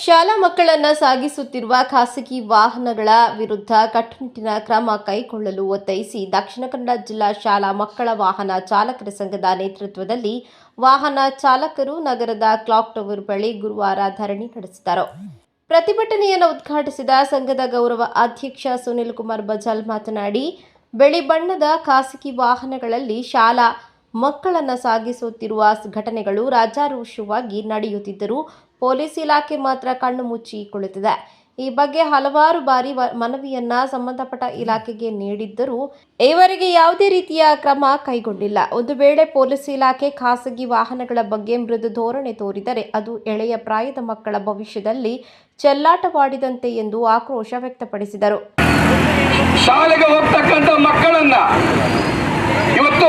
ಶಾಲಾ ಮಕ್ಕಳನ್ನ ಸಾಗಿಸುತ್ತಿರುವ ಖಾಸಗಿ ವಾಹನಗಳ ವಿರುದ್ಧ ಕಟ್ಟುನಿಟ್ಟಿನ ಕ್ರಮ ಕೈಗೊಳ್ಳಲು ಒತ್ತಾಯಿಸಿ ದಕ್ಷಿಣ ಕನ್ನಡ ಜಿಲ್ಲಾ ಶಾಲಾ ಮಕ್ಕಳ ವಾಹನ ಚಾಲಕರ ಸಂಘದ ನೇತೃತ್ವದಲ್ಲಿ ವಾಹನ ಚಾಲಕರು ನಗರದ ಕ್ಲಾಕ್ ಟವರ್ ಬಳಿ ಗುರುವಾರ ಧರಣಿ ನಡೆಸಿದರು. ಪ್ರತಿಭಟನೆಯನ್ನು ಉದ್ಘಾಟಿಸಿದ ಸಂಘದ ಗೌರವ ಅಧ್ಯಕ್ಷ ಸುನಿಲ್ ಕುಮಾರ್ ಬಜಾಲ್ ಮಾತನಾಡಿ, ಬಿಳಿ ಬಣ್ಣದ ಖಾಸಗಿ ವಾಹನಗಳಲ್ಲಿ ಶಾಲಾ ಮಕ್ಕಳನ್ನು ಸಾಗಿಸುತ್ತಿರುವ ಘಟನೆಗಳು ರಾಜಾರೋಷವಾಗಿ ನಡೆಯುತ್ತಿದ್ದರೂ ಪೊಲೀಸ್ ಇಲಾಖೆ ಮಾತ್ರ ಕಣ್ಣು ಮುಚ್ಚಿ ಕುಳಿತಿದೆ. ಈ ಬಗ್ಗೆ ಹಲವಾರು ಬಾರಿ ಮನವಿಯನ್ನ ಸಂಬಂಧಪಟ್ಟ ಇಲಾಖೆಗೆ ನೀಡಿದ್ದರೂ ಈವರೆಗೆ ಯಾವುದೇ ರೀತಿಯ ಕ್ರಮ ಕೈಗೊಂಡಿಲ್ಲ. ಒಂದು ವೇಳೆ ಪೊಲೀಸ್ ಇಲಾಖೆ ಖಾಸಗಿ ವಾಹನಗಳ ಬಗ್ಗೆ ಮೃದು ಧೋರಣೆ ತೋರಿದರೆ ಅದು ಎಳೆಯ ಪ್ರಾಯದ ಮಕ್ಕಳ ಭವಿಷ್ಯದಲ್ಲಿ ಚೆಲ್ಲಾಟವಾಡಿದಂತೆ ಎಂದು ಆಕ್ರೋಶ ವ್ಯಕ್ತಪಡಿಸಿದರು. ಶಾಲೆಗೆ ಹೋಗ್ತಕ್ಕಂಥ ಮಕ್ಕಳನ್ನ ಇವತ್ತು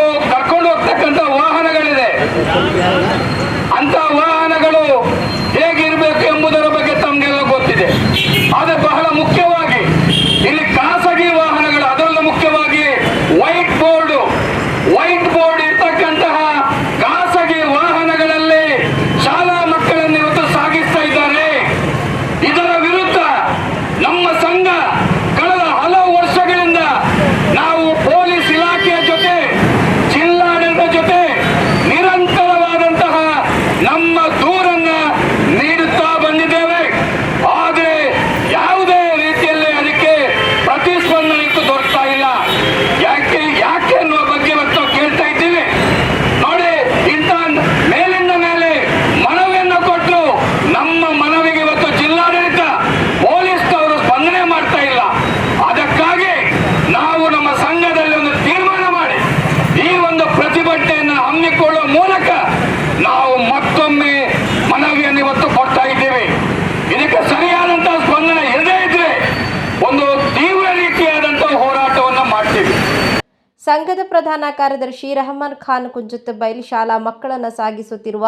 ಸಂಘದ ಪ್ರಧಾನ ಕಾರ್ಯದರ್ಶಿ ರಹಮಾನ್ ಖಾನ್ ಕುಂಜತ್ ಬೈಲ್ ಶಾಲಾ ಮಕ್ಕಳನ್ನು ಸಾಗಿಸುತ್ತಿರುವ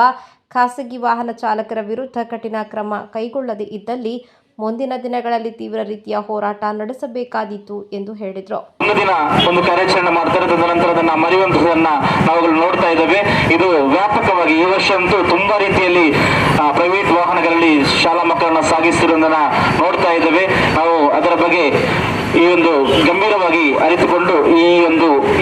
ಖಾಸಗಿ ವಾಹನ ಚಾಲಕರ ವಿರುದ್ಧ ಕಠಿಣ ಕ್ರಮ ಕೈಗೊಳ್ಳದೇ ಇದ್ದಲ್ಲಿ ಮುಂದಿನ ದಿನಗಳಲ್ಲಿ ತೀವ್ರ ರೀತಿಯ ಹೋರಾಟ ನಡೆಸಬೇಕಾದೀತು ಎಂದು ಹೇಳಿದರು. ದಿನ ಒಂದು ಕಾರ್ಯಾಚರಣೆ ಮಾಡ್ತಾರೆ ತದನಂತರ ಅದನ್ನ ಮರೆಯುವಂತದನ್ನ ನಾವುಗಳು ನೋಡ್ತಾ ಇದ್ದೇವೆ. ಇದು ವ್ಯಾಪಕವಾಗಿ ಈ ವರ್ಷ ಅಂತೂ ತುಂಬಾ ರೀತಿಯಲ್ಲಿ ಪ್ರೈವೇಟ್ ವಾಹನಗಳಲ್ಲಿ ಶಾಲಾ ಮಕ್ಕಳನ್ನ ಸಾಗಿಸಿರುವುದನ್ನ ನೋಡ್ತಾ ಇದ್ದೇವೆ. ನಾವು ಅದರ ಬಗ್ಗೆ ಈ ಒಂದು ಗಂಭೀರವಾಗಿ ಅರಿತುಕೊಂಡು ಈ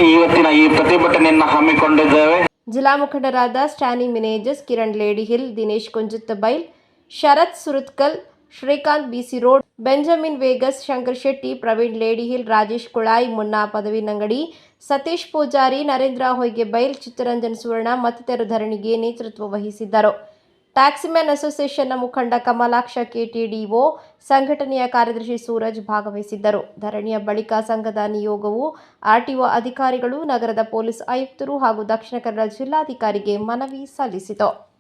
ಈ ಇವತ್ತಿನ ಈ ಪ್ರತಿಭಟನೆಯನ್ನ ಹಮ್ಮಿಕೊಂಡಿದ್ದೇವೆ. ಜಿಲ್ಲಾ ಮುಖಂಡರಾದ Stany Menezes, Kiran Lady Hill Dinesh Kunjatha Bail, Sharath Surathkal, Srikanth B C road, Benjamin Vegas, Shankar Shetty, Praveen Lady Hill Rajesh Kulai, Munna Padavinangadi Satish Poojary, Narendra ಹೊಯ್ಗೆ ಬೈಲ್, ಚಿತ್ತರಂಜನ್ ಸುವರ್ಣ ಮತ್ತಿತರ ಧರಣಿಗೆ ನೇತೃತ್ವ ವಹಿಸಿದ್ದರು. ಟ್ಯಾಕ್ಸಿಮ್ಯಾನ್ ಅಸೋಸಿಯೇಷನ್ನ ಮುಖಂಡ ಕಮಲಾಕ್ಷ ಕೆಟಿಡಿಒ, ಸಂಘಟನೆಯ ಕಾರ್ಯದರ್ಶಿ ಸೂರಜ್ ಭಾಗವಹಿಸಿದ್ದರು. ಧರಣಿಯ ಬಳಿಕ ಸಂಘದ ನಿಯೋಗವು ಆರ್ಟಿಒ ಅಧಿಕಾರಿಗಳು, ನಗರದ ಪೊಲೀಸ್ ಆಯುಕ್ತರು ಹಾಗೂ ದಕ್ಷಿಣ ಕನ್ನಡ ಜಿಲ್ಲಾಧಿಕಾರಿಗೆ ಮನವಿ ಸಲ್ಲಿಸಿತು.